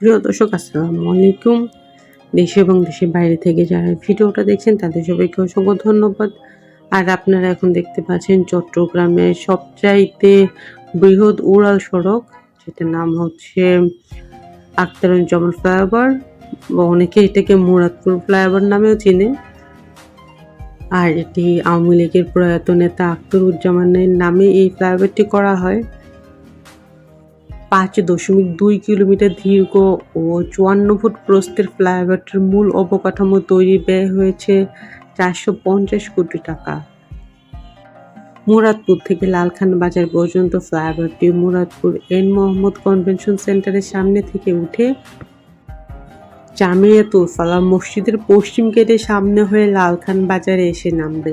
প্রিয় দর্শক, আসসালামু আলাইকুম। দেশে এবং দেশের বাইরে থেকে যারা ভিডিওটা দেখছেন, তাদের সবাইকে অসংখ্য ধন্যবাদ। আর আপনারা এখন দেখতে পাচ্ছেন চট্টগ্রামের সবচাইতে বৃহৎ উড়াল সড়ক, যেটার নাম হচ্ছে আখতারুজ্জামান ফ্লাইওভার, বা অনেকে এটাকে মুরাদপুর ফ্লাইওভার নামেও চিনে। আর এটি আওয়ামী লীগের প্রয়াত নেতা আখতারুজ্জামানের নামে এই ফ্লাইওভারটি করা হয়। পাঁচ দশমিক দুই কিলোমিটার দীর্ঘ ও চুয়ান্ন ফুট প্রস্থের ফ্লাইওভারটির মূল অবকাঠামো তৈরি ব্যয় হয়েছে চারশো পঞ্চাশ কোটি টাকা। মুরাদপুর থেকে লালখান বাজার পর্যন্ত ফ্লাইওভারটি মুরাদপুর এন মোহাম্মদ কনভেনশন সেন্টারের সামনে থেকে উঠে জামিয়াতুল ফালাহ মসজিদের পশ্চিম গেটের সামনে হয়ে লালখান বাজারে এসে নামবে।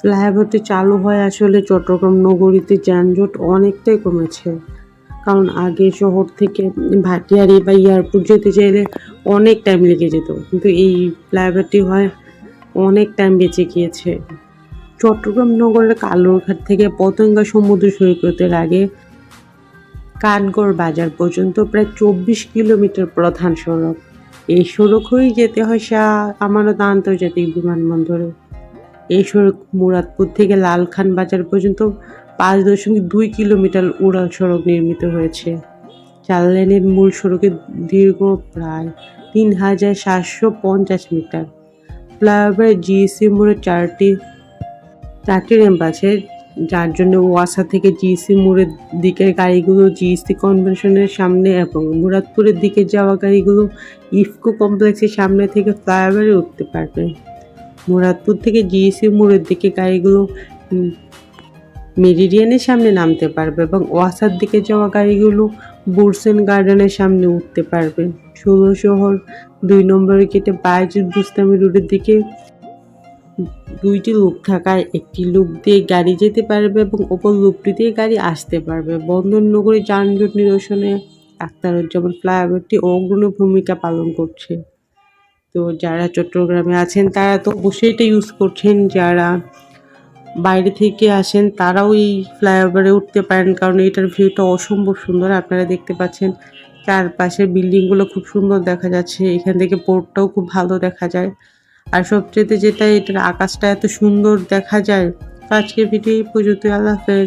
ফ্লাইওভারটি চালু হয় আসলে চট্টগ্রাম নগরীতে যানজট অনেকটাই কমেছে। কারণ আগে শহর থেকে ভাটিয়ারি বা এয়ারপোর্ট যেতে চাইলে অনেক টাইম লেগে যেত। কিন্তু এই ফ্লাইওভারটি হয় অনেক টাইম বেঁচে গিয়েছে। চট্টগ্রাম নগরের কালুরঘাট থেকে পতঙ্গা সমুদ্র সৈকতের আগে কাঠগড় বাজার পর্যন্ত প্রায় চব্বিশ কিলোমিটার প্রধান সড়ক। এই সড়ক হয়েই যেতে হয় শাহ আমানত আন্তর্জাতিক বিমানবন্দরে। এই সড়ক মুরাদপুর থেকে লালখান বাজার পর্যন্ত পাঁচ দশমিক দুই কিলোমিটার উড়াল সড়ক নির্মিত হয়েছে। চার লেনের মূল সড়কের দীর্ঘ প্রায় তিন হাজার সাতশো পঞ্চাশ মিটার। ফ্লাইওভার জিএসি মোড়ে চারটি চারটি র্যাম্প আছে, যার জন্য ওয়াসা থেকে জিএসি মোড়ের দিকের গাড়িগুলো জিএসি কনভেনশনের সামনে এবং মুরাদপুরের দিকে যাওয়া গাড়িগুলো ইফকো কমপ্লেক্সের সামনে থেকে ফ্লাইওভারে উঠতে পারবে। মুরাদপুর থেকে জিএসি মোড়ের দিকে গাড়িগুলো মেরিডিয়ানের সামনে নামতে পারবে এবং ওয়াসার দিকে যাওয়া গাড়িগুলো বুরসেন গার্ডেনের সামনে উঠতে পারবে। ষোলো শহর, দুই নম্বর গেটে বাইজুল বুস্তামি রোডের দিকে দুইটি লুপ থাকায় একটি লুপ দিয়ে গাড়ি যেতে পারবে এবং ওপর লুপটি দিয়ে গাড়ি আসতে পারবে। বন্দর নগরী যানজট নিরসনে আখতারুজ্জামান ফ্লাইওভারটি অগ্রণী ভূমিকা পালন করছে। তো যারা চট্টগ্রামে আছেন, তারা তো অবশ্যই এটা ইউজ করছেন। যারা বাইরে থেকে আসেন, তারাও এই ফ্লাইওভারে উঠতে পারেন কারণ এটার ভিউটা অসম্ভব সুন্দর। আপনারা দেখতে পাচ্ছেন চারপাশের বিল্ডিংগুলো খুব সুন্দর দেখা যাচ্ছে, এখান থেকে পোর্টটাও খুব ভালো দেখা যায়। আর সবচেয়ে যেটা এটার আকাশটা এত সুন্দর দেখা যায়। তো আজকের ভিডিও এই পর্যন্ত আল্লাহ হাফেজ।